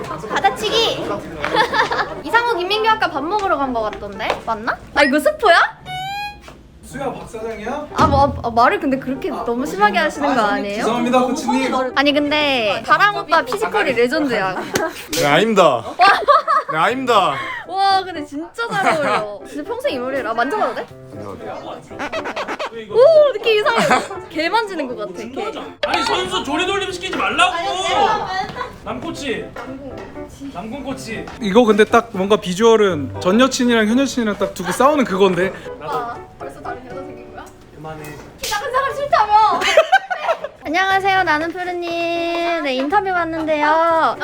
받아치기. 이상호 김민규 아까 밥 먹으러 간 거 같던데 맞나? 아 이거 스포야? 수야 박 사장이야? 아, 뭐, 아, 말을 근데 그렇게 너무 심하게 하시는 거 아니에요? 죄송합니다 코치님. 아니 근데 다랑 오빠 피지컬이 레전드야. 네 아닙니다. 네 아닙니다. 와 근데 진짜 잘 어울려. 진짜 평생 이 머리를 아 만져봐도 돼? 오 느낌 이상해. 개 만지는 것 같아. 개. 아니 선수 조리 돌림 시키지 말라고 남코치 남궁 코치 이거 근데 딱 뭔가 비주얼은 전 여친이랑 현 여친이랑 딱 두고 싸우는 그건데. 오빠 벌써 다른 여자 생긴 거야? 그만해 작은 사람 싫다며. 안녕하세요 나는 푸르님 네 인터뷰 왔는데요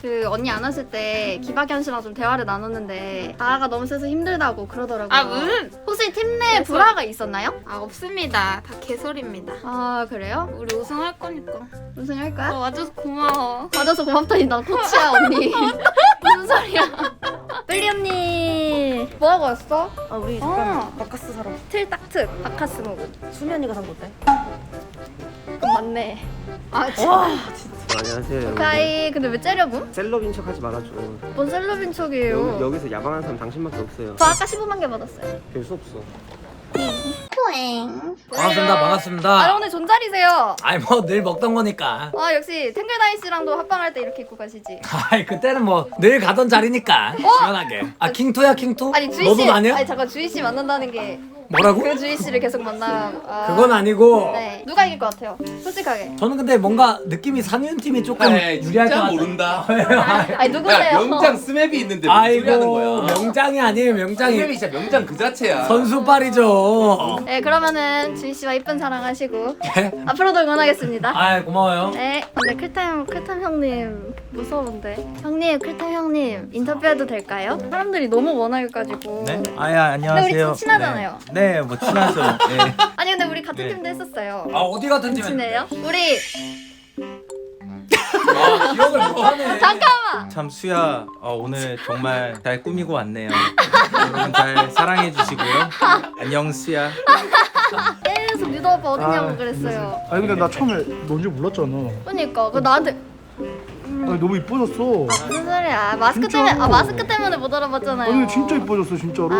그 언니 안 왔을 때 기박현 씨랑 좀 대화를 나눴는데 다하가 너무 세서 힘들다고 그러더라고요 아, 무슨? 혹시 팀 내 불화가 있었나요? 아 없습니다. 다 개소리입니다. 아 그래요? 우리 우승할 거니까. 우승할 어, 거야? 와줘서 고마워. 맞아서 고맙다니 나 코치야 언니 무슨 소리야 뺄리 언니 뭐하고 왔어? 아 우리 어. 잠깐 바카스 사러 틀딱특 바카스 먹은 수면이가 산 건데 맞네 아 진짜 와 진짜 안녕하세요. 가이 근데 왜 째려봄? 셀럽인 척 하지 말아줘. 뭔 셀럽인 여기, 척이에요 여기서 야방하는 사람 당신밖에 없어요. 저 아까 15만 개 받았어요 별 수 없어. 반갑습니다. 아 반갑습니다. 오늘 존잘이세요 아니 뭐 늘 먹던 거니까. 아 역시 탱글다이 씨랑도 합방할 때 이렇게 입고 가시지 아이 그때는 뭐 늘 가던 자리니까 시원하게. 아 킹토야 킹토? 어? 아니 주희 너도 씨 다녀? 아니 잠깐 주희 씨 만난다는 게 뭐라고? 그 주희 씨를 계속 만나 아, 그건 아니고. 네 누가 이길 것 같아요 솔직하게 저는 근데 뭔가 느낌이 상윤 팀이 조금 유리할 것 같아. 모른다. 아니 누구세요? 명장 스맵이 있는데 무슨 소리 하는 아이고 거야? 명장이 아니에요 명장이. 스맵이 진짜 명장 그 자체야. 선수빨이죠. 네 그러면은 주희 씨와 이쁜 사랑하시고 네? 앞으로도 응원하겠습니다 아이 고마워요. 네 근데 클탐 클탐 형님 무서운데 형님 클탐 형님 인터뷰해도 될까요? 사람들이 너무 원해가지고 네? 아야 안녕하세요. 근데 우리 친하잖아요. 네, 네, 뭐 친하죠. 네. 아니 근데 우리 같은 네. 팀도 했었어요 아 어디 같은 팀에? 친해요? 우리 아 기억을 못하네. 잠깐만 참 수야 어, 오늘 정말 잘 꾸미고 왔네요. 여러분 잘 사랑해 주시고요. 안녕 수야. 계속 유도 오빠 어디냐고 그랬어요 아니 근데 나 처음에 뭔지 몰랐잖아. 그니까 그 나한테 아니 너무 이뻐졌어. 무슨 소리야 마스크 진짜로. 때문에 아 마스크 때문에 못 알아봤잖아요 아니 진짜 이뻐졌어 진짜로. 아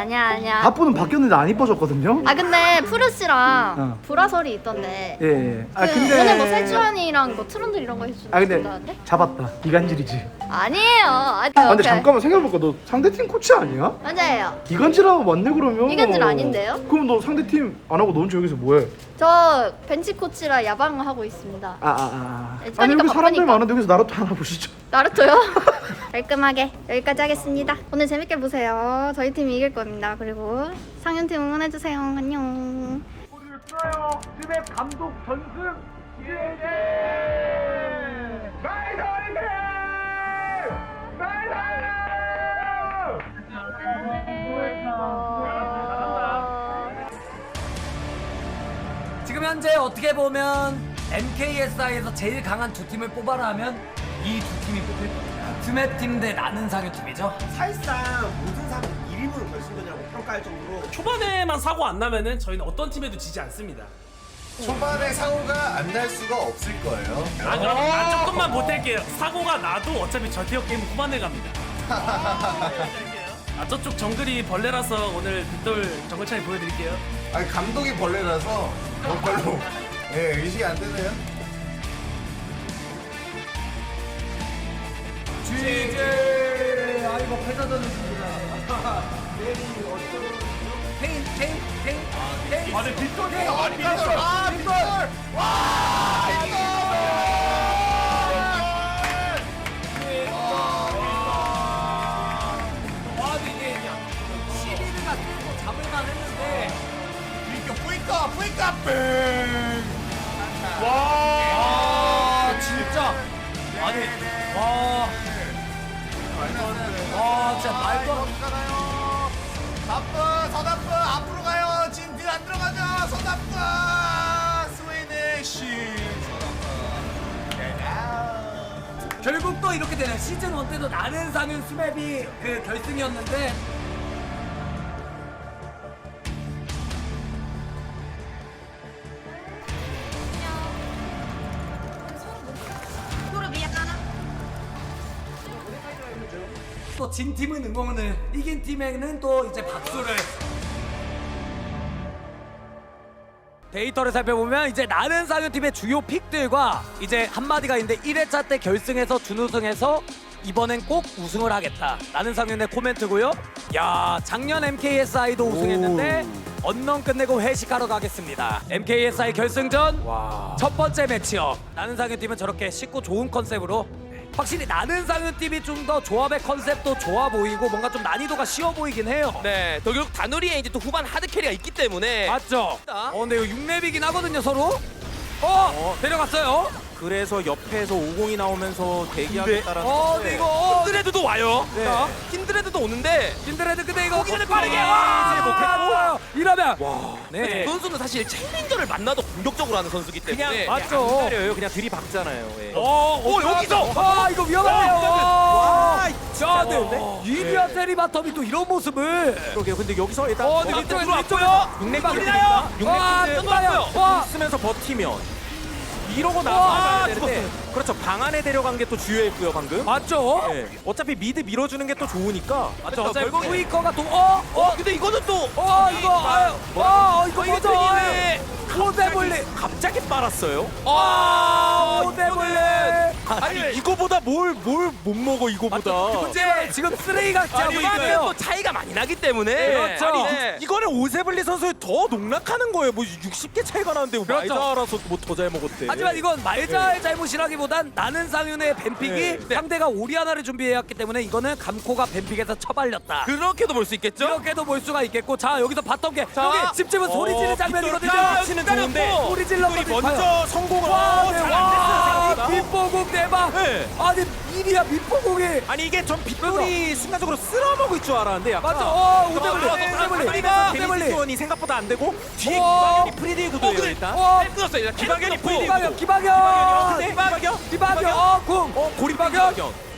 아니야 아니야 바쁘는 바뀌었는데 안 이뻐졌거든요. 아 근데 푸르 씨랑 어. 보라설이 있던데 예. 예. 아 그 근데 오늘 뭐 세주환이랑 뭐 트런들 이런 거 해주는 아 근데 잡았다. 이간질이지. 아니에요 아, 아 근데 오케이. 잠깐만 생각해보니까 너 상대팀 코치 아니야? 맞아요 이간질하고 맞네 그러면. 이간질 아닌데요? 그럼 너 상대팀 안 하고 너 혼자 여기서 뭐해? 저 벤치 코치라 야방하고 있습니다. 아, 아, 아. 네, 아니 그러니까 여기 사람들 바쁘니까. 많은데 여기서 나루토 하나 보시죠. 나루토요? 깔끔하게 여기까지 하겠습니다. 오늘 재밌게 보세요. 저희 팀이 이길 겁니다. 그리고 상현팀 응원해주세요. 안녕. 지금 현재 어떻게 보면 MKSI에서 제일 강한 두 팀을 뽑아라 하면 이 두 팀이 뽑힐 겁니다. 스맵 팀대 나는 상유 팀이죠. 사실상 모든 사람 1인분 결승전이라고 평가할 정도로 초반에만 사고 안 나면은 저희는 어떤 팀에도 지지 않습니다 초반에 사고가 안 날 수가 없을 거예요. 아 그럼 아, 조금만 보탤게요 사고가 나도 어차피 저태역 게임 후반에 갑니다 아 저쪽 정글이 벌레라서 오늘 빗돌 정글 차이 보여드릴게요 아니 감독이 벌레라서 어, 별로. 예 의식이 안 되네요. GG 아이고 패자전은 습니다. 페인 페인 페인. 페인. 아네 빗돌. 페인. 아 빗돌. 아 빗돌. 와 뿌이까 뺑. 와 진짜 아니 와 와, 진짜 말도 안 가나요? 나쁜 서나쁜 앞으로 가요. 지금 딜안 들어가죠. 서나쁜 스웨이네시. 결국 또 이렇게 되네 시즌 1 때도 나는 사는 스맵이 그 결승이었는데 진 팀은 응원을, 이긴 팀에는 또 이제 박수를. 데이터를 살펴보면 이제 나는 상현 팀의 주요 픽들과 이제 한마디가 있는데 1회차 때 결승에서 준우승해서 이번엔 꼭 우승을 하겠다. 나는 상현의 코멘트고요. 야, 작년 MKSI도 우승했는데 언론 끝내고 회식하러 가겠습니다. MKSI 결승전 첫 번째 매치업. 나는 상현 팀은 저렇게 쉽고 좋은 컨셉으로 확실히 나는 상현 팀이 좀 더 조합의 컨셉도 좋아 보이고 뭔가 좀 난이도가 쉬워 보이긴 해요. 네, 또 결국 다누리에 이제 또 후반 하드 캐리가 있기 때문에 맞죠? 어, 근데 이거 6렙이긴 하거든요, 서로. 어, 데려갔어요. 그래서 옆에서 50이 나오면서 대기하겠다라는 어, 근데 이거 어, 힌드레드도 와요. 네. 자, 힌드레드도 오는데 킨드레드 근데 이거 거기는 빠르게 와, 와! 이러면 네. 네. 선수는 사실 챌린저를 만나도 공격적으로 하는 선수기 때문에 맞죠? 기다려요. 그냥 들이박잖아요. 예. 어, 오, 여기서! 아, 이거 위험하네요. 와, 자, 네. 이리아 테리바텀이 또 이런 모습을. 그러게요. 근데 여기서 일단 어, 근데 위쪽에 들어왔고요. 육렙 걸리나요? 와, 육렙 뜬다요. 와, 쓰면서 버티면 이러고 와, 나와야 되는데 그렇죠. 방 안에 데려간 게 또 주요했고요 방금. 맞죠? 예. 어차피 미드 밀어주는 게 또 좋으니까. 맞죠? 어차피 결국에- 후이커가 또 어, 어, 근데 이거는 또 어, 이거, 아유, 와, 이거 이게 뭐죠? 되기네. 오대블리. 갑자기 빨았어요. 아, 오대블리. 아니 이거보다 뭘 뭘 못 먹어 이거보다. 문제 지금 쓰레기가 짜고 이거는 있어요. 또 차이가 많이 나기 때문에 그렇죠. 아니, 네. 이거는 오세블리 선수 더 농락하는 거예요. 뭐 60개 차이가 나는데 그렇죠. 마이자라서 뭐 더 잘 먹었대. 하지만 이건 말자의 잘못이라기보단 나는 상윤의 뱀픽이 네. 상대가 오리아나를 준비해왔기 때문에 이거는 감코가 뱀픽에서 처발렸다. 그렇게도 볼 수 있겠죠? 이렇게도 볼 수가 있겠고 자 여기서 바텀게 자. 여기 집집은 소리 지르는 장면이거든요. 자, 치는. 좋은데 소리 질러 먼저 성공을 와, 네, 와. 민포국 대박. 네. 아니 미리야 민포국이 아니 이게 전 빗돌이 순간적으로 쓸어먹을 줄 알았는데 약간 맞죠? 어, 아, 우리가 오대블리. 데미지 지원이 생각보다 안 되고 뒤에 어. 기박연이 프리딜 구도예요 일단. 어, 끊었어요. 일단 기박연이. 프리딜 기박연, 구도. 기박연, 근데 기박연? 기박연, 어, 궁, 어 고립 기박연. 기박연.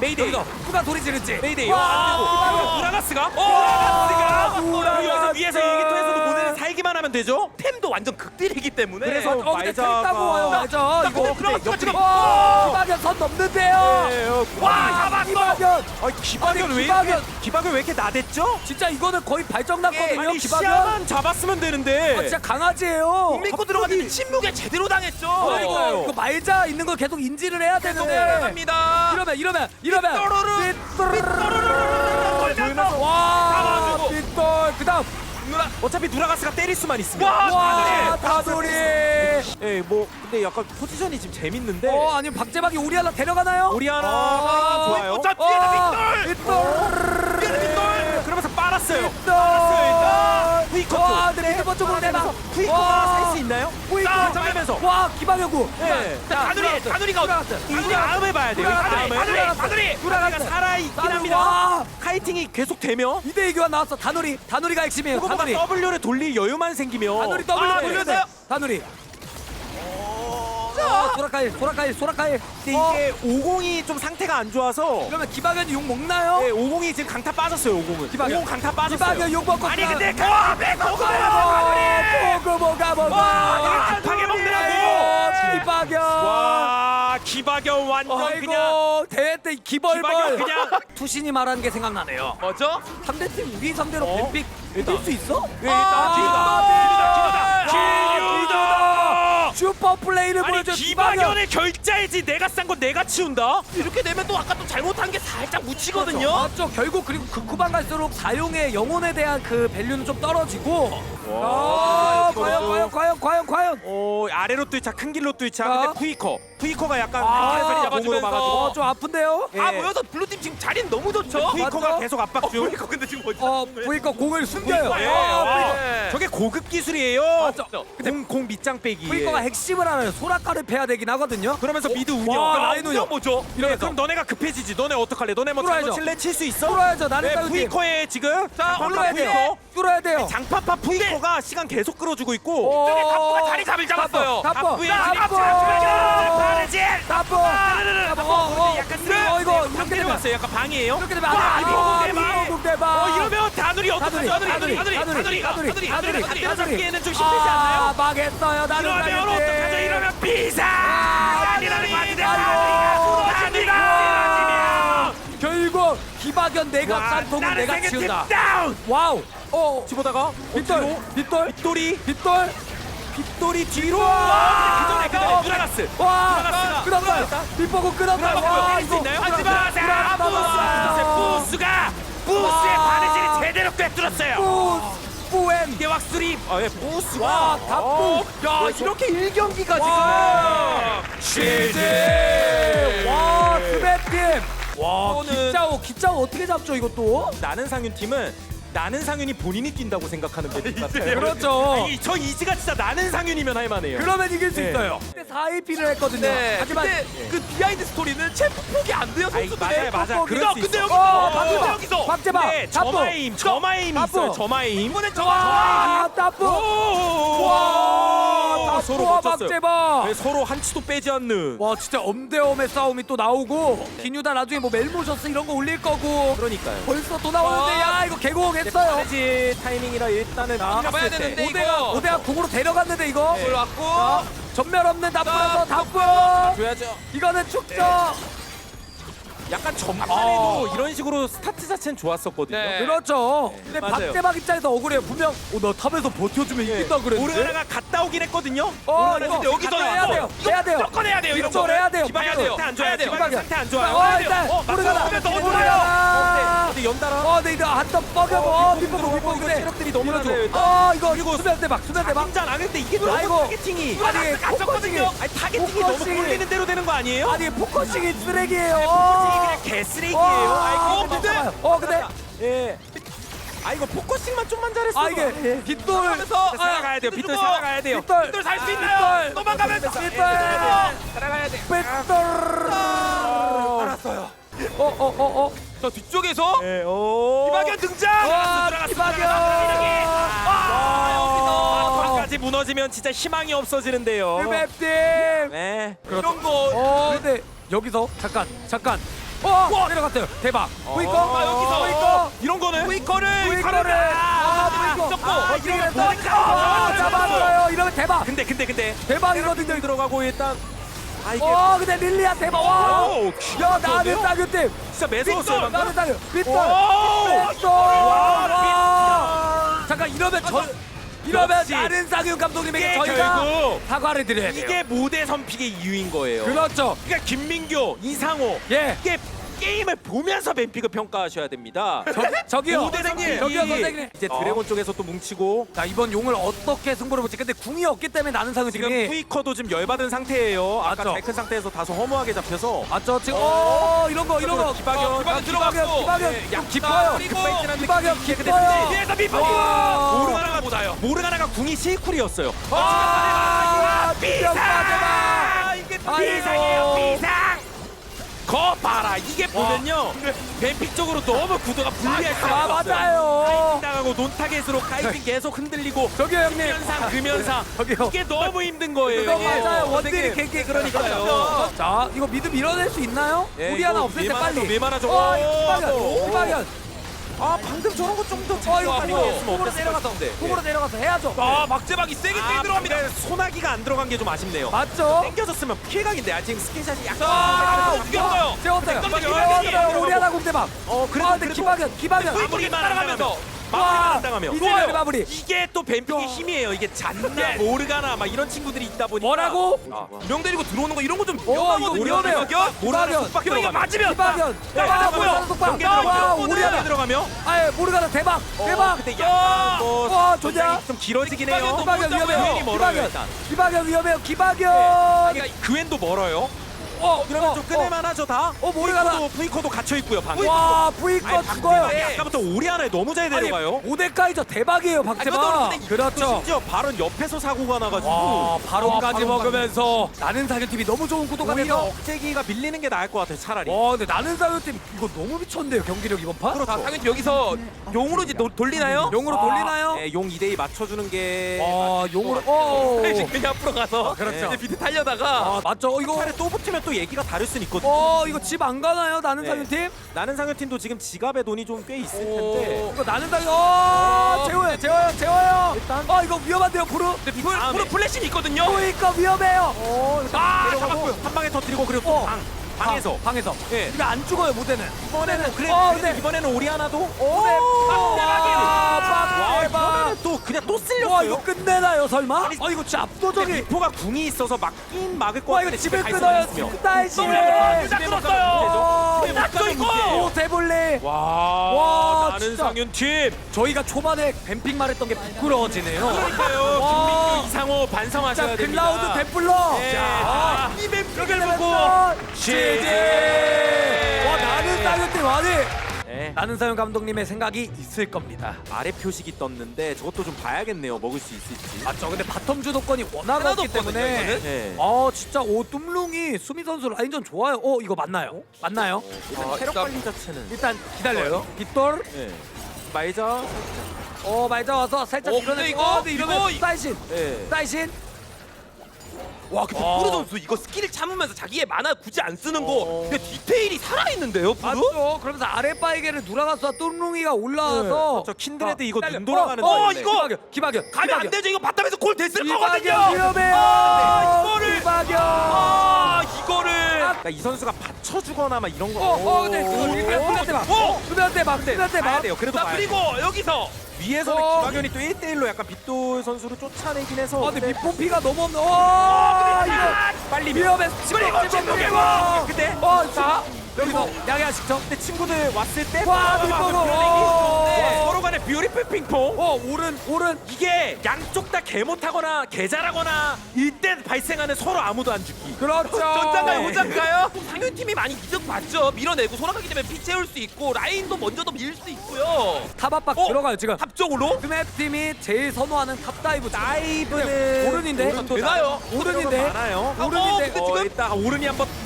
메이데이. 여기서 누가 소리 지르지? 메이데이. 와, 안 되고. 기박연. 우라가스가? 우라가스가. 우라가스 위에서 일기토에서도 모델을 살기 만 하면 되죠? 템도 완전 극딜이기 때문에 그래서 어, 근데 말자가- 텔타고 와요, 맞아. 나 이거 들어갔어, 지금. 와, 기박연 선 넘는데요. 네, 어, 와, 잡았어. 기박연. 아니 기박연 아니, 왜. 이렇게 기박연 왜 이렇게 나댔죠? 진짜 이거는 거의 발정 났거든요. 아니 기박연. 시야만 잡았으면 되는데. 아, 진짜 강아지예요. 믿고 들어갔는데 침묵에 제대로 당했죠. 어, 이거, 말자 있는 걸 계속 인지를 해야 되는데. 합니다. 이러면 이러면 이러면 삐또르르, 삐또르르 와 잡아주고. 그다음 어차피 누라가스가 때릴 수만 있으면. 와 다돌이 예, 뭐 근데 약간 포지션이 지금 재밌는데. 어 아니 박재박이 오리아나 데려가나요? 오리아나 아, 좋아요. 자, 뒤에다 어, 빗돌. 빗돌 네, 그러면서 빨았어요. 빗돌 후이커트. 와 근데 미드번 쪽으로 내봐 후이커가 살수 있나요? 후이커 자, 잡으면서. 와 기방여구 예. 자, 다누리, 다누리가? 이 다음에 봐야 돼요. 이 다누리, 다음에. 다누리, 다누리. 누라가 살아 있긴 다누리, 합니다. 와. 카이팅이 계속 되면 이대 교환 나왔어. 다누리 다누리가 핵심이에요. 그거보다 다누리. W를 돌릴 여유만 생기면. 다누리 더블 아, 돌렸어요? 다누리. 어 소라카일 소라카일 소라카일. 근데 이게 50이 좀 상태가 안 좋아서. 그러면 기방현이 욕 먹나요? 네, 50이 지금 강타 빠졌어요 50은. 기박연. 50 강타 빠졌어요. 기방현 욕 먹고 아니 근데 와, 백호가 보고 뭐가 뭐가 와, 급하게 먹느라고. 기박연. 와 기박연 완전 그냥 아이고 대회 때 기벌벌 그냥 투신이 말한 게 생각나네요 뭐죠? 상대팀 우리 상대로 어? 뱀픽 이길 수 있어? 네, 아, 일단 기박연! 기박연 슈퍼 플레이를 아니 보여줘 기박연 기박연의 결자이지. 내가 싼거 내가 치운다? 이렇게 되면 또 아까 또 잘못한 게 살짝 묻히거든요. 맞죠. 결국 그리고 그 후반 갈수록 사용의 영혼에 대한 그 밸류는 좀 떨어지고. 아 이거 과연 또- 과연 과연 과연 과연. 어 아래로 뚫자. 큰 길로 뚫자 자. 근데 푸이커. 푸이커가 약간 아, 잡아주면서. 막아주고 어좀 아픈데요? 아 예. 모여서 블루팀 지금 자리는 너무 좋죠. 푸이커가 맞죠? 계속 압박 중 이거 근데 지금 뭐지? 어 보니까 공을 숨겨요 예, 어, 와, 네. 저게 고급 기술이에요 맞죠. 공, 공 밑장 빼기 브이커가 핵심을 알아요. 소라카를 패야 되긴 하거든요. 그러면서 미드 운영 와, 라인 운영. 뭐죠? 이러면서. 그럼 너네가 급해지지 너네 어떡할래 너네 뭐 뚫어야죠. 칠래 칠 수 있어? 뚫어야죠. 나는 네. 푸이커의 지금 자, 장판파 뚫어야 돼요. 푸이커 뚫어야 돼요. 장판파 푸이커가 시간 계속 끌어주고 있고 어, 갑부가 자리 잡을 잡았어요. 갑부. 갑부의 갑부. 바르지. 갑부. 갑부. 어, 어. 약간 어, 이거 방 이렇게 되면 내려갔어요 약간 방이에요 이렇게 되면 안 돼. 와, 아, 이거 이거 대박. 이거 대박. 어 이러면 다누리 어떡하죠? 다누리, 다누리 다누리, 다누리 다누리, 다누리, 다누리, 잡기에는 좀 힘들지 아, 않나요? 망했어요. 나는 이러면. 어떡하죠? 이러면 비상! 아, 아니라는 말이다. 아이고. 다누리가 무너집니다. 결국 기박연 내가 와, 싼통은 나는 내가 치운다 와우 어 집어다가 빗돌 빗돌 빗돌이 빗돌 빗돌이 뒤로 와! 와 그 전에 그 전에 누라가스 와 들어갔다. 빗보고 들어갔고요. 와 이거. 하지마 자. 부스 부스가 부스의 와. 바느질이 제대로 꿰뚫었어요 부스 뿌엠 이게 왁스리 어예 부스가 와 답부 야 이렇게 1경기가 와. 지금 제제 와 스맵팀 와 이거는- 기짜오 기짜오 어떻게 잡죠 이것도 나는 상윤 팀은 나는 상윤이 본인이 뛴다고 생각하는 맵 같아요. 그렇죠. 아니, 저 이지가 진짜 나는 상윤이면 할만해요. 그러면 이길 수 네. 있어요 그때 4AP를 했거든요 네, 하지만 근데 그 비하인드 스토리는 챔프 폭이 안 돼요 아이, 선수들의. 맞아요, 맞아요. 그럴 수 근데 있어. 여기서 어, 어, 박재박, 여기서 박재박, 네, 답보. 저마임 저마임 답보. 있어요 저마임 이번엔 저마 와 따뿌 와 서로 따뿌와 멋졌어요. 박재박 네, 서로 한 치도 빼지 않는. 와 진짜 엄대엄의 싸움이 또 나오고 기뉴다 나중에 뭐 멜모셔스 이런 거 올릴 거고. 그러니까요. 벌써 또 나오는데 어. 야 이거 개고했어요. 바느질 타이밍이라 일단은 잡아야 되는데 오대가 오대가 공으로 데려갔는데 이거. 골 왔고. 자, 전멸 없는 답부라서 답부 줘야죠. 이거는 축적 약간 전반에도 이런 식으로 스타트 자체는 좋았었거든요. 그렇죠 근데 맞아요. 박재박 입장에서 억울해요 분명 어, 나 탑에서 버텨주면 이긴다 그랬는데 오르가나가 갔다 오긴 했거든요. 어 오르가나 이거 근데 여기서 갔다 해야 돼요 해야 돼요 무조건 해야 돼요. 이런 이쪽 거 해야 돼요 기박이 돼요 상태 안 좋아요. 해야 돼요. 기박이 상태 안 좋아요. 어 해야 일단 돼요. 어, 오르가나 맞춰서 오면 오르가나 근데 연달아. 어, 네, 이거 한턱 뻐겨고 어, 빗보고 빗보고 이거 그래. 체력들이 너무 밀어주고. 낮아요, 일단. 어, 이거 수면 대박, 수면 대박. 긴장 안 했는데 이게 아이고. 너무 타겟팅이 아니, 아니 갇혔거든요. 아니 타겟팅이 너무 포커싱이. 몰리는 대로 되는 거 아니에요? 아니, 포커싱이 쓰레기예요. 그냥 개쓰레기예요. 어, 아이고 근데. 어, 근데 예. 아 이거 포커싱만 좀만 잘했어. 아 이게 빗돌 하면서 살아가야 돼요. 빗돌 살아가야 돼요. 빗돌. 빗돌 살수 아, 있나요? 빗돌. 도망가면서 빗돌. 예, 살아가야 돼. 빗돌. 알았어요. 어, 어, 어, 어. 저 뒤쪽에서 네, 이박연 등장. 와, 이박연. 들어갔어. 아, 아. 여기서 까지 무너지면 진짜 희망이 없어지는데요. 스맵팀. 네. 그렇죠. 이런 거. 어, 근데 여기서 잠깐, 잠깐. 어, 내려갔어요. 대박. 브이커. 아, 여기서 브이커. 이런 거는 브이커를 브이커를. 아, 브이커. 잡고 아, 이러면 이러면 보니까 아, 잡았어요. 이러면 대박. 근데 근데 근데 대박이거든요. 들어가고 일단 아 이게 어, 근데 릴리아 대박. 와. 오, 야, 나는 좋은데요? 따규 팀. 진짜 매서웠어요. 나는 따규. 빗돌. 오! 빗돌. 와. 잠깐 이러면 저 그렇지. 나는 상윤 감독님에게 이게 저희가 결국 사과를 드려야 돼요. 이게 모대 선픽의 이유인 거예요. 그렇죠. 그러니까 김민교, 이상호 예. 이게 게임을 보면서 뱀픽을 평가하셔야 됩니다. 저. 모대 선픽. 저기요 선생님. 이제 드래곤 쪽에서 또 뭉치고 자 이번 용을 어떻게 승부를 볼지 근데 궁이 없기 때문에 나는 상은 지금 지금 푸이커도 좀 열받은 상태예요. 아까 맞죠. 잘큰 상태에서 다소 허무하게 잡혀서 맞죠 지금 어 이런 거 이런 거 기박연, 어, 기박연 기박연 들어갔고. 기박연 네, 깊어요 그리고 기박연 근데 깊어요 뒤에서 밑바퀴 와. 모르가나가 보다요. 모르가나가 궁이 실쿨이었어요. 아 비상! 비상 이게 아이고. 비상이에요 비상! 거 봐라. 이게 보면요. 뱀픽 쪽으로 너무 구도가 불리할 수밖에 아 없어요. 맞아요 당하고 논타겟으로 카이팅 계속 흔들리고 저기요 형님. 금연상 금연상. 저기요. 이게 너무 힘든 거예요 그거 이게. 맞아요. 원딜이 선생님. 갱기 그러니까요. 자 이거 미드 밀어낼 수 있나요? 예, 우리 하나 이거 없을 때 밀만하죠, 빨리. 밀만하죠. 어 오, 기박연 오. 기박연 아 방금 저런 거 좀더 어 궁으로 했으면 궁으로 어땠을 내려가서 해야죠 아 막재박이 세게 세게 들어갑니다 소나기가 안 들어간 게 좀 아쉽네요 맞죠? 땡겨졌으면 킬각인데 아 지금 스킬샷이 약간 아, 재웠어요. 깜짝이야. 재웠어요. 우리 하나 공대박. 어 그래도 아, 근데 그래도 안 당하면서 와, 마무리만 안 당하며 이즈리얼 마무리. 이게 또 뱀픽의 힘이에요 이게 잔나 모르가나 막 이런 친구들이 있다 보니까 뭐라고? 명 데리고 들어오는 거 이런 거좀 오, 이거 위험해요. 모르가나 속박 기박연. 들어가면 맞으면 기박연. 네, 아, 뭐야 모르가나 속박. 경계 와, 들어가면 우리 우리 하나. 들어가면 아예 모르가나 대박. 대박. 근데 약간 뭐 와, 좋냐? 전장이 좀 길어지긴 해요 기박연 위험해요. 기박연. 위험해요. 기박연. 그러니까 그웬도 멀어요 어, 그러면 어, 좀 끊을만 하죠 다 어, 모르가나. 푸이코도, 푸이코도 갇혀 있고요 방금 와, 브이커 죽어요. 아니, 아까부터 오리 하나에 너무 잘 데려가요 오데카이저 대박이에요, 박재박. 그렇죠. 심지어 바론 옆에서 사고가 나가지고 와, 바론까지 와, 먹으면서 나는 사교팀이 너무 좋은 구도가 오히려 돼서 억제기가 밀리는 게 나을 것 같아요 차라리 와 근데 나는 사교팀 이거 너무 미쳤는데요 경기력 이번 판? 그렇죠. 당연히 여기서 용으로 이제 돌리나요? 용으로 돌리나요? 네, 용 2대2 맞춰주는 게 아 용으로 어 그냥 앞으로 가서 그렇죠. 이제 비트 달려다가 아, 맞죠 이거 차례 또 붙으면 또 얘기가 다를 수는 있거든요. 어 이거 집 안 가나요 나는 네. 사교팀? 나는 상현팀도 지금 지갑에 돈이 좀 꽤 있을 텐데. 이거 나는 사교 어. 재워요 재워요 재워요. 일단 어 이거 위험한데요 부르 풀, 프로 플래시 있거든요. 보이까 위험해요. 아 잡았고요 한 방에 터뜨리고 그리고 어. 또방 방에서. 방에서. 예. 이거 안 죽어요 무대는. 이번에는 그래 어, 그래도 네. 이번에는 오리아나도 네. 빡대하게 와, 빡대박. 또 그냥 또 와 쓸렸어요 이거 끝내나요 설마? 아니, 아 이거 진짜 근데 압도적인. 미포가 궁이 있어서 막긴 막을 와 이거 같은데 집을 갈 끊어요. 수가 있으면. 스타이시. 딱 끊었어요 오, 딱 이거 오 대볼리. 와, 와, 나는 진짜. 상윤 팀 저희가 초반에 뱀픽 말했던 게 부끄러워지네요. 그러니까요 와. 김민규 이상호 반성하셔야 자 됩니다 클라우드 데플러. 네, 자, 자, 이 뱀픽을 보고. GG. 와 나는 사연팀 아니. 네. 나는 사연 감독님의 생각이 있을 겁니다. 아래 표식이 떴는데 저것도 좀 봐야겠네요 먹을 수 있을지 맞죠? 근데 바텀 주도권이 워낙 하나도 없기 없거든요, 때문에 이거는. 네. 아 진짜 오 뚱룽이 수미 선수 라인전 좋아요. 어 이거 맞나요? 맞나요? 일단 체력 관리 자체는 일단 기다려요. 빗돌 네. 말자 어 말자 와서 살짝 어, 근데 이거, 어, 근데 이러면 이거, 이- 사이신 네. 사이신 와 근데 어. 푸르 선수 이거 스킬을 참으면서 자기의 만화 굳이 안 쓰는 거. 이거 디테일이 살아있는데요 푸르? 맞죠? 그러면서 아랫바에게를 누라가서 뚱룽이가 올라와서 저 킨드레드 이거 기다려. 눈 돌아가는 어, 어 거였네. 이거! 기박연 기박연 가면 안 되죠. 이거 바텀에서 골 됐을 기박연 거거든요. 위험해요. 아, 이거를. 기박연. 아 이거를. 그러니까 이 선수가 받 쳐주거나 막 이런 거 어, 어, 근데 그거 수면대 막, 오! 수면대 막, 봐야 막. 돼요 그래도 자, 봐야 그리고 여기서 위에서는 어. 김학현이 또 1대1로 약간 빗돌 선수를 쫓아내긴 해서 아, 근데 미포피가 너무 없네. 와, 이거 빨리 위험해. 그리고 침묵의 와 근데 어, 자, 여기서 양해한 식점. 근데 친구들 왔을 때 와, 얘기 어. 서로 간에 뷰티풀 핑퐁 어, 오른, 오른. 이게 양쪽 다 개 못하거나 개 잘하거나 이때 발생하는 서로 아무도 안 죽기 그렇죠. 전장가요 네. 호장가요? 상윤팀이 많이 이득 봤죠 밀어내고 소나가기 때문에 피 채울 수 있고 라인도 먼저도 밀수 있고요 탑압박 어? 들어가요, 지금. 합쪽으로 스맵 팀이 제일 선호하는 탑 다이브. 다이브는 오른인데? 되나요? 오른인데? 많아요 오른인데? 어, 근데 지금 어, 오른이 한번 딱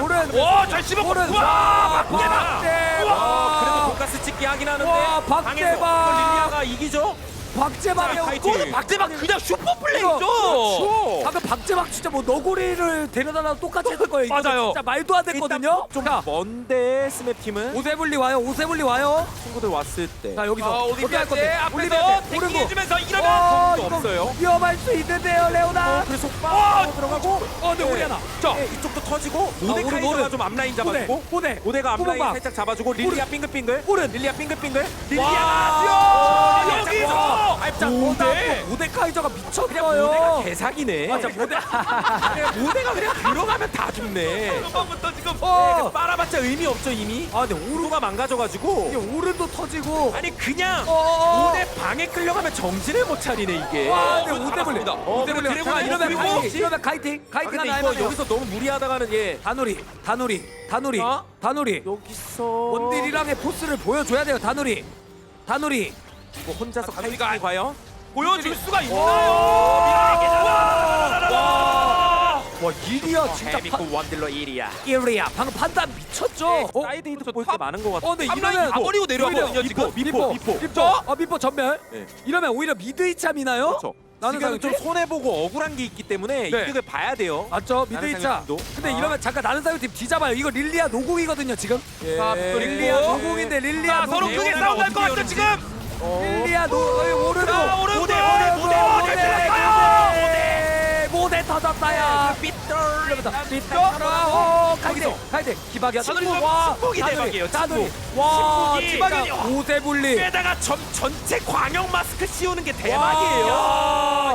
오른. 와 잘 씹었고 오른. 와 와, 박대박 박대박. 와 그래도 돈가스 찍기 하긴 하는데 와, 박대박. 방에서 릴리아가 이기죠 박재박이 이거는 박대박 그냥 슈퍼 플레이죠. 방금 박재박 진짜 뭐 너구리를 데려다가 똑같이 했을 거예요. 이거는 맞아요. 진짜 말도 안 됐거든요. 좀 자, 먼데 스맵 팀은 오세블리 와요. 오세블리 와요. 친구들 왔을 때 자, 여기서 아, 어떻게 할 건데? 앞에서 오른쪽. 대기해주면서 이러면 와, 공도 이거 없어요 위험할 수 있는데요, 레오나. 어, 그래서 빡 들어가고 어, 네, 우리 하나. 자 이쪽도 터지고 모데카이저가 오른. 좀 앞라인 잡아주고 오네. 모데가 앞라인. 살짝 잡아주고 릴리아 빙글빙글 오른. 릴리아 빙글빙글 와. 릴리아가 여기서 와. 자 모데 모데 카이저가 그냥 미쳤어요. 모데가 개사기네 맞아, 모데. 그냥 모데가 그냥 들어가면 다 죽네 처음부터 지금 어. 네, 빨아봤자 의미 없죠 이미 아, 근데 오르가 망가져가지고 이게 오른도 터지고. 아니 그냥 어, 어, 어. 모데 방에 끌려가면 정신을 못 차리네 이게 와, 근데 어, 오세블리. 잡았습니다. 어, 오세블리. 그리고 자, 이러면 그리고. 이러면 카이팅. 아, 카이팅 근데 하나 이거 해봐요. 여기서 너무 무리하다가는 예 다누리, 다누리, 다누리, 어? 다누리. 여기서 원딜이랑의 포스를 보여줘야 돼요, 다누리. 다누리. 뭐 혼자서 아, 카이팅이 과연 보여줄 수가 있나요? 와, 와, 이리야 진짜 파, 원딜러 1이야. 이리야 방금 판단 미쳤죠? 어? 사이드 이득 볼게 많은 것 같아. 어, 근데 앞라인 이러면 다 버리고 내려왔거든요 지금. 미포, 미포, 미포. 아, 미포 전멸. 네. 이러면 오히려 미드 이참이나요? 그렇죠. 나는 지금 좀? 손해 보고 억울한 게 있기 때문에 네. 이득을 봐야 돼요. 맞죠? 미드 나는 이차. 사유팀도. 근데 아. 이러면 잠깐 나는 사유팀 뒤잡아요. 이거 릴리아 노공이거든요 지금. 자, 또 릴리아. 노공인데 릴리아 자, 서로 노공. 크게 싸움 날 것 같죠 지금. 릴리아 노 어, 오르고 자, 오르고, 모대 모대, 모대, 모대 들어갔어요. 모대 모대 터졌다야. 빗돌. 이러면서 빗tor어 가이드 가이드 기박이야 침묵이 다누리, 대박이에요, 침묵. 와 침묵이. 진짜 기박이요. 오세블리 게다가 전, 전체 광역 마스크 씌우는 게 대박이에요.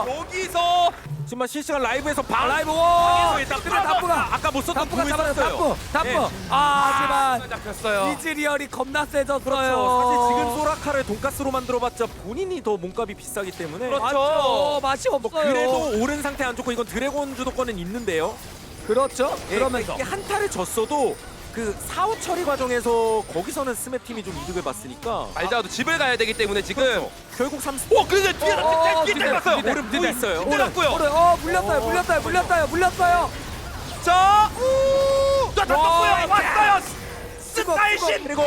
와. 여기서 정말 실시간 라이브에서 방 라이브. 와 방에서 일단 근데 다프가 아까 못 썼던 다프가 궁을 잡아요. 썼어요. 다프 다프 네. 아 하지만 잡혔어요. 이즈리얼이 겁나 세졌어요. 그렇죠. 사실 지금 소라카를 돈가스로 만들어봤자 본인이 더 몸값이 비싸기 때문에. 맞죠? 맛이 없어요. 뭐 그래도 오른 상태 안 좋고 이건 드래곤 주도권은 있는데요. 그렇죠. 예, 그러면서. 이게 한타를 졌어도 그 사후 처리 과정에서 거기서는 스맵 팀이 좀 이득을 봤으니까 알자도 집을 가야 되기 때문에 지금 결국 3 오 근데 뒤에 어, 뒤에 뒤에, 잡았어요 뒤에, 오른 뒤에. 뭐 있어요. 오른, 때렸고요. 오른, 어 물렸어요 물렸어요 물렸어요 물렸어요 자, 우, 자, 와, 잡았고요. 왔어요. 뜨거, 스타일신 뜨거. 그리고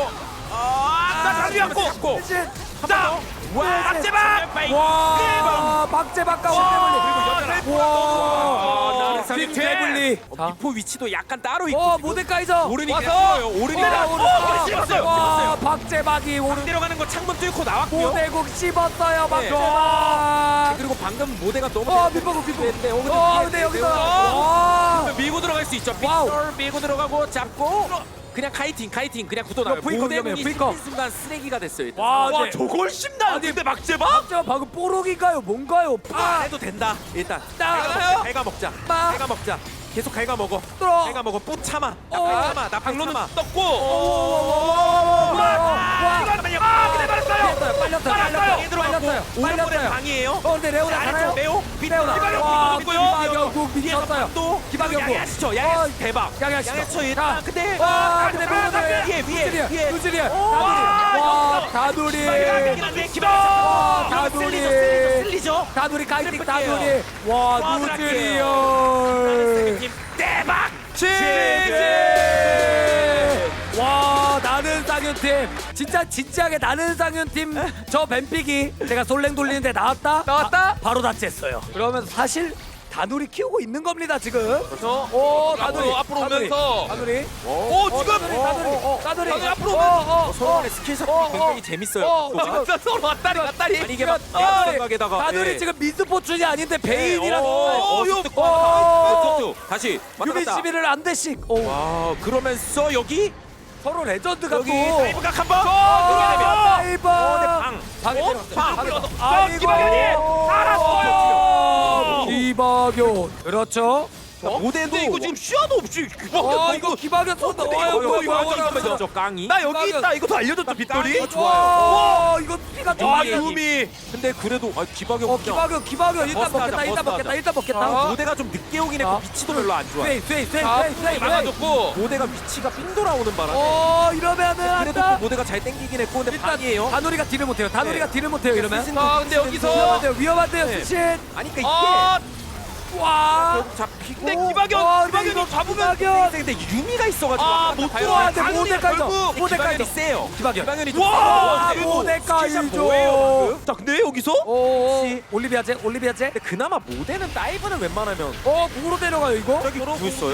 아, 나 잡았고. 잡고 대신 자, 와, 박재박. 와 박재박과 오세블리 그리고 와 나는 빅데블리 어, 미포 위치도 약간 따로 있고 어 모데카이저 오른이 와서. 오른이 오른- 어, 아, 씹었어요. 와 씹었어요. 박재박이 오른 내려가는 거 창문 뚫고 나왔고요. 모대국 씹었어요 네. 박재박 그리고 방금 모대가 너무 어 밑보고 밑보고 네, 어, 근데 어 뒤에 근데 여기서 와 밀고 들어갈 수 있죠. 와우. 빗돌 밀고 들어가고 잡고 그냥 카이팅 카이팅 그냥 굳어 나요. 브이커 위험해요, 브이커. 순간 쓰레기가 됐어요. 일단. 와, 와 네. 저걸 씹나요? 근데 막제바? 진짜 방금 뽀록인가요? 뭔가요? 아, 아, 해도 된다. 일단 나- 갈가 먹자. 마. 갈가 먹자. 계속 갈가 먹어. 들어. 갈가 먹어. 뿌 참아. 나 어. 참아. 나 방로는 떴고. 와, 잠깐만요. 아, 말았어요. 빨렸어요, 빨렸어요, 빨렸어요, 빨렸어요, 오른쪽에 빨렸어요. 방이에요. 어, 근데 레오나 가나요? 매우 레오나. 국 미쳤어요. 또 기박영 국. 양야시죠. 어, 양야시 대박. 양야초 일단 자, 근데 와, 근데 아, 레오나 위에 위에 위에 누질이야. 와. 기박이긴 와. 다누리. 슬리죠. 다누리 카이팅 다누리. 와. 팀 대박. 지지! 와 나는 상윤팀 진짜 진지하게 나는 상윤팀 저 뱀픽이 제가 솔랭 돌리는데 나왔다 나왔다 바로 다치했어요 그러면서 사실 다누리 키우고 있는 겁니다 지금 그렇죠. 오 다누리 앞으로, 앞으로 다누리, 오면서. 다누리 오 지금 다누리 다누리 다누리 다누리 앞으로 어, 어, 어, 서로의 스킬샷이 어, 굉장히 어. 재밌어요. 어, 어, 지금 서로 왔다리 왔다리. 아니 이게 막 어, 생각에다가 다누리 지금 미스포춘이 아닌데 네, 어, 요 어. 다시. 11을 안 대씩 오, 와 그러면서 여기 서로 레전드가 여기 또 다이브각 한번 어, 다이브 어, 네, 방. 방에 어? 들어갔어요. 방. 방에. 아이고. 기박연이 알았어요. 기박연 그렇죠? 모델도 이거 지금 시야도 없이 와 이거 기박연 쏜다 와, 이거 이거 저 깡이? 나 여기 있다. 이것도 알려줬다 빗돌이? 와 이거 피가 좀 와 많이. 유미 근데 그래도 아 기박이 어 기박연 기박연 일단 버스 먹겠다 하자, 일단 버스 먹겠다 하자. 일단 먹겠다. 아, 모대가 좀 늦게 오긴 했고 자. 위치도 별로 안 좋아 자, 스웨이 스웨이 막아줬고 모대가 위치가 삥 돌아오는 바람에. 어 이러면은 그래도 또 모대가 잘 땡기긴 했고 근데 일단 방이에요. 다누리가 딜을 못해요. 다누리가 네. 딜을 못해요 이러면. 스신도 아, 근데 여기서 위험한데요 위험한데요 네. 수신. 아니 그러니까 아, 이게 와 결국 잡히고 근데 기박연 기박연이 잡으면 기박연 근데 유미가 있어가지고 아, 못. 결국 모데카이죠. 기박연이 세요 기박연. 기박연이 와. 스킬샷 뭐예요 방금? 자 근데 여기서 오 혹시- 올리비아제 올리비아제 근데 그나마 모델은 다이브는 웬만하면 어 누구로 데려가요 이거? 저기?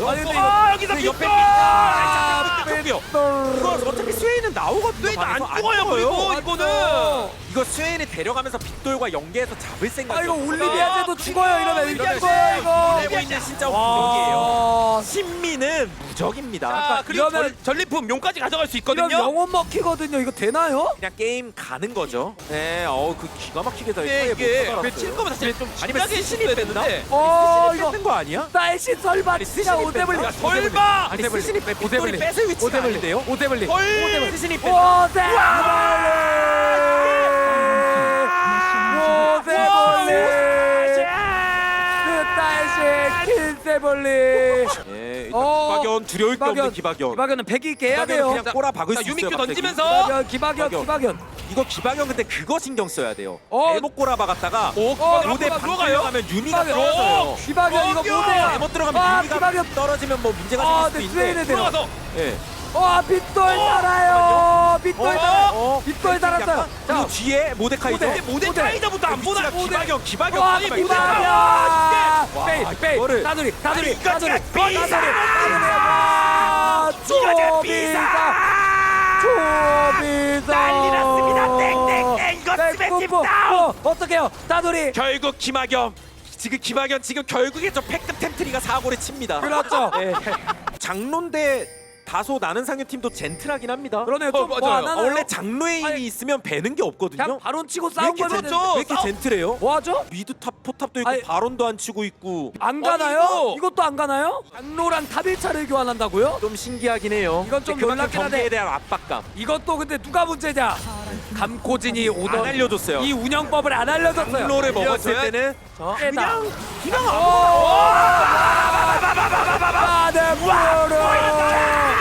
아니, 근데 아 이거- 여기서 그 옆에 아 널- 이거 어차피 스웨인은 나오거든요 스웨인 안 방에서. 죽어요, 죽어요, 그리고. 이거는 이거 스웨인을 데려가면서 빗돌과 연계해서 잡을 생각이에요 아 이거 올리비아제도 죽어요 이러면 올리비아제. 이거 이거 내고 있는 진짜 무적이에요 아, 신미는 무적입니다 자, 그리고 이러면 전리품 용까지 가져갈 수 이런 영혼 먹히거든요 이거 되나요? 그냥 게임 가는 거죠 네 어우 그 기가 막히게 잘 네, 이게 이게 칠 거면 사실 좀 아니면 진작에 스신이 뺐나? 어 이거 뺏는 거 아니야? 날씨 설마 진짜 스신이 오데블리 뺐나? 설마! 아니 오데블리. 스신이 빼 빗돌이 오데블리. 뺏을 위치가 오데블리. 아닌데요? 오데블리 헐! 스신이 뺐 오데블리 오데블리 그딸시 킨세블리 예, 일단 어, 기박연 두려울 게 기박연. 없는 기박연. 기박연은 100이 있게 해야 기박연은 돼요. 그냥 꼬라 박을 수 있어요 유민규. 던지면서. 기박연 기박연 기박연. 기박연. 이거 기박연 근데 그거 신경 써야 돼요. 어. 잘못 꼬라 박았다가 오, 어, 무대 반 들어가면 유미가 기박연. 떨어져요. 기박연 이거 뭐대야. 잘못 들어가면 아 유미가 기박연. 떨어지면 뭐 문제가 아 생길 근데 수도 스웨인에 있는데 들어가서. 예. 와 빗돌 달아요. 빗돌 달아요. 어? 빗돌 달았어요 약간 그리고 뒤에 모데카이죠 모데. 타이저부터 안 보나? 기박연 기박연 와 아니, 와, 페이 페이 이거 비싸! 나들이 이거 진짜 조비사 조비사 난리 났습니다. 땡땡땡. 이거 네, 스매팀 뿜뿜. 다운. 어, 어떡해요. 나들이 결국 김학연 지금 김학연 지금 결국에 저 팩급 템트리가 사고를 칩니다. 그렇죠. 예. 장로인데 다소 나는 상현 팀도 젠틀하긴 합니다. 그러네요 좀뭐 맞아요. 안 하나요? 원래 장로에 힘이 아니, 있으면 배는 게 없거든요. 그냥 바론 치고 왜 싸운 이렇게, 젠, 왜 이렇게 젠틀해요? 뭐하죠? 미드 탑 포탑도 있고 아니, 바론도 안 치고 있고 안 아니, 가나요? 이거 이것도 안 가나요? 장로랑 탑일차를 교환한다고요? 좀 신기하긴 해요. 이건 좀 근데 그만큼 놀랍긴 경기에 하네. 대한 압박감 이것도 근데 누가 문제냐? 감코진이 오던 안 알려줬어요. 이 운영법을 안 알려줬어요. 장로를 먹었을 때는 그냥 그냥 아니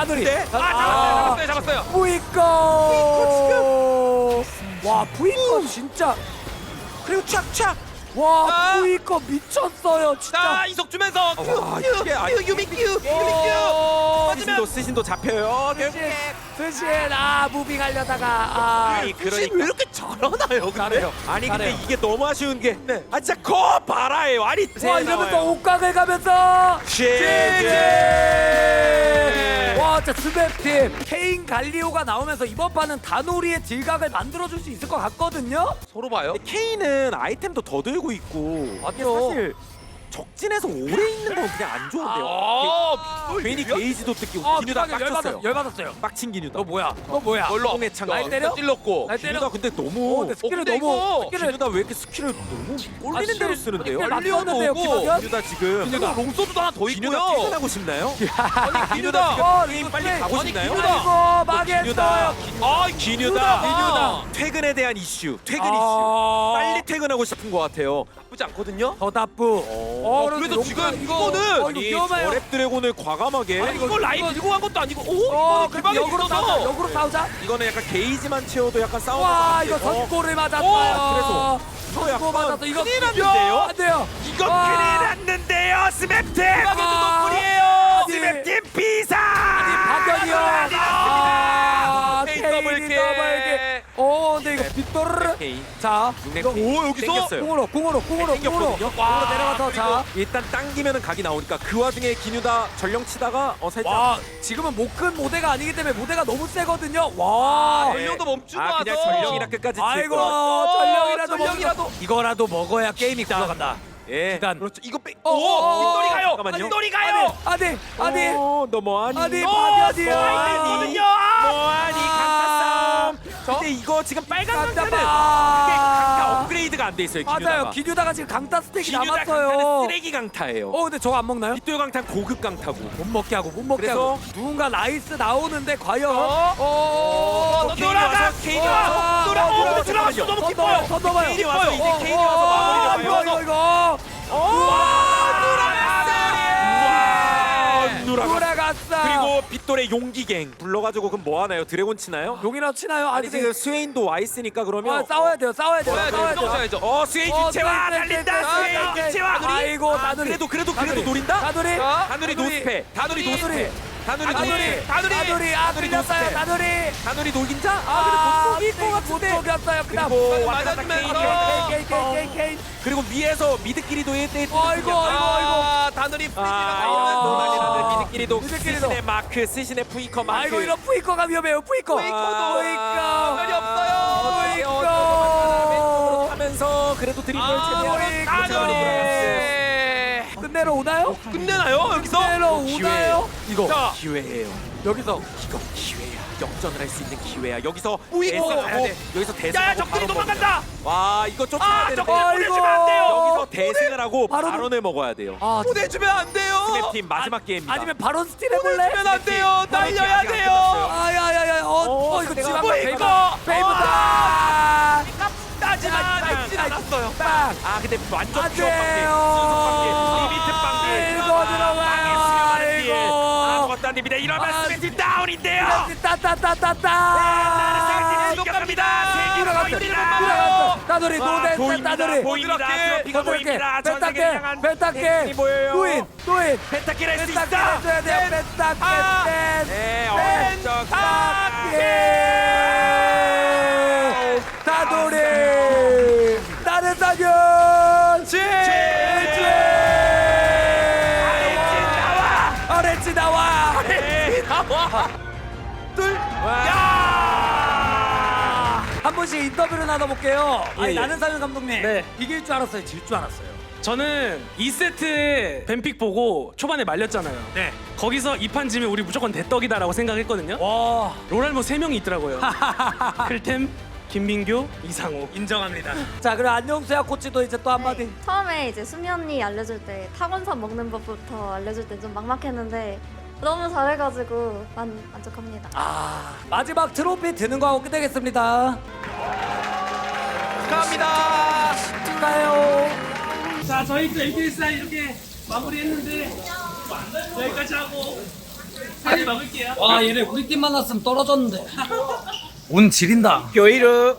어 사누리 네? 아, 잡았어요, 잡았어요. 뿌이꺼 와 뿌이꺼 진짜 그리고 촥촥 와 아. 뿌이꺼 미쳤어요 자 진짜 이속 주면서 큐, 와, 큐, 이게 아- 큐, 유민규 유민규 오, 스신도 스신도 잡혀요. 스신 스신 아 무빙 하려다가 아 아니 스신 그러니까 왜 이렇게 잘하나요? 근데? 잘해요 아니 근데 잘해요. 이게 너무 아쉬운 게 아 진짜 거 봐라예요. 아니 와 이러면서 옷각을 가면서 제제 와 번째 스맵팀 케인 갈리오가 나오면서 이번 판은 다누리의 딜각을 만들어줄 수 있을 것 같거든요. 서로 봐요. 근데 케인은 아이템도 더 들고 있고 맞죠. 사실 적진에서 오래 있는 건 그냥 안 좋은데요. 아, 게- 괜히 게이지도 뜯기고 아, 기뉴다 열받았, 빡쳤어요. 열받았어요. 빡친 기뉴다. 너 뭐야? 너 뭐야? 뭘로 의 창. 날 때려? 찔렀고. 날 때려? 기뉴다 근데 너무. 어, 근데 스킬을 근데 너무- 이거 스킬을- 기뉴다 왜 이렇게 스킬을 너무 꼴리는 실- 대로 쓰는데요? 빨리 맞췄는데요, 오고 기뉴다? 기뉴다 지금. 기뉴다. 롱소드도 하나 더 있고요. 퇴근하고 싶나요? 아니 지금 어, 게임 빨리 플레이. 가고 아니, 싶나요? 기뉴다. 이거 망했어요. 기뉴다. 아 기뉴다. 기뉴다. 기뉴다. 퇴근에 대한 이슈. 퇴근 이슈. 아, 빨리 퇴근하고 싶은 것 같아요. 나쁘지 않거든요. 더 나쁘. 어, 그래도 용- 지금 이거- 이거는 어, 이거 위험해요. 랩 드래곤을 과감하게 아니, 이거- 이거 라인 이거- 들고 간 것도 아니고 오 어, 이거 그럼 역으로 싸우자. 있어서 역으로 싸우자. 이거는 약간 게이지만 채워도 약간 싸우는 와, 것 이거 맞았어요. 어, 그래서 이거 선골 약간 맞았어. 이거 큰일 야, 났는데요? 안 돼요. 이거 와. 큰일 났는데요 스맵팀 아. 아니. 스맵팀 비상 박연이요. 어, 근데 이거. 케인 자, 이거. 오 여기서 땡겼어요. 궁으로 궁으로 궁으로 궁으로 땡겼거든요. 궁으로 내려가서 자. 일단 당기면은 각이 나오니까 그 와중에 기뉴다 전령 치다가 어 살짝 와, 지금은 못큰 모대가 아니기 때문에 모대가 너무 세거든요. 와. 네. 아 그냥 전령이라 끝까지 아이고, 칠 전령이라도 전령이라도. 먹 이거라도 먹어야 게임이 굴러간다. 예. 일단. 그렇죠. 이거 빼. 어, 어, 어, 윗돌이 가요. 잠깐만요. 윗돌이 가요. 아니, 아니, 아니. 어, 너 뭐하니? 아니, 어, 박연이요. 뭐하니? 뭐하니? 강타 싸움. 근데 이거 지금 빨간 강타는 그게 강타 업그레이드가 안 돼 있어요. 맞아요. 기뉴다가. 기뉴다가 지금 강타 스택이 기뉴다 강타는 남았어요. 쓰레기 강타예요. 어, 근데 저거 안 먹나요? 빗돌 강타 고급 강타고. 못 먹게 하고 못 먹게 그래서- 하고 누군가 나이스 나오는데 과연 어? 어, 너 돌아가. 케인이 와서 돌아. 어, 근데 들어갔어. 너무 기뻐요. 더 넘어요 케인이 와서 이제 케인이 와서 마무리를 이거. 이거 이거 우와, 누 라갔어. 돌아갔어 그리고 빗돌의 용기갱 불러가지고 그럼 뭐 하나요? 드래곤 치나요? 용이나 치나요? 아니 아니 지금 스웨인도 와 있으니까 그러면 아, 싸워야 돼요 싸워야 돼요 싸워야 돼요 어 스웨인 어, 유채화 네, 네, 네, 달린다 네, 스웨인. 유채화 아이고, 아, 다누리. 그래도 그래도 그래도 다누리. 노린다 다누리 다누리 다누리. 노스페 다누리 노스페 다누리 다누리 다누리. 다누리 아 들렸어요 노스페 다누리. 다누리 녹인자? 아아 그래도 못 녹일 것 같은데 못 녹였어요 그다음. 그리고 왔다 갔다 케인. 케인 케인 케인 케인 그리고 위에서 미드끼리도 1대1 아이고 아이고 아이고. 다누리 아 이러면 또 난리 나네 미드끼리도 미드끼리도. 스신의 마크 스신의 푸이커 마크. 아이고 이런 푸이커가 위험해요 푸이커. 푸이커도 푸이커. 별이 없어요. 푸이커. 하면서 그래도 드리블 최대한 다누리 끝내러 오나요? 끝내나요 여기서? 끝내러 기회예요. 오나요? 이거 자, 기회예요. 여기서 이거 기회야. 역전을 할 수 있는 기회야. 여기서. 대승 가야 돼. 여기서 대승. 야, 적들이 도망간다. 와 이거 쫓아야 아, 되는데. 적들이 보내주면 안 돼요. 여기서 대승을 하고 바로- 발언을 먹어야 돼요. 아 보내주면 안 돼요. 스맵팀 마지막 게임입니다. 아니면 바론 스틸 해볼래? 보내주면 안 돼요. 날려야 돼요. 아야야야 어, 어, 어 이거 지금 보이고. 아, 않았어요. 빵 아 근데 완전. 순수 빵길, 리미트 빵길. 이거 들어가요. 길. 아이고. 아무것도 안 됩니다. 이러면 아, 스매팀 다운인데요. 따따따따따. 막아요. 따돌이 와, 노대. 따돌이 보입니다. 트로피가 보입니다. 펜타케 펜타케. 노인 노인 펜타킬 할수 있다. 펜타케 펜타케 아. 펜타케 따돌이 나는 사견 제제 아레치 나와 한 분씩 인터뷰를 나눠볼게요. 아니, 예. 나는 사면 감독님 네. 이길 줄 알았어요, 질 줄 알았어요. 저는 2세트 뱀픽 보고 초반에 말렸잖아요. 네. 거기서 이 판 지면 우리 무조건 대떡이다라고 생각했거든요. 와, 롤알모 3명이 있더라고요. 클템, 김민규, 이상호. 인정합니다. 자 그럼 안녕수야 코치도 이제 또 한마디. 네. 처음에 이제 수미 언니 알려줄 때 타곤산 먹는 법부터 알려줄 때 좀 막막했는데 너무 잘해가지고 만, 만족합니다. 아 마지막 트로피 드는 거 하고 끝내겠습니다. 축하합니다. 축하해요. 자, 저희 또 MPSI 이렇게 마무리했는데 여기까지 하고 사진 먹을게요. 와 얘네 우리 팀 만났으면 떨어졌는데. 운 지린다. 교이르.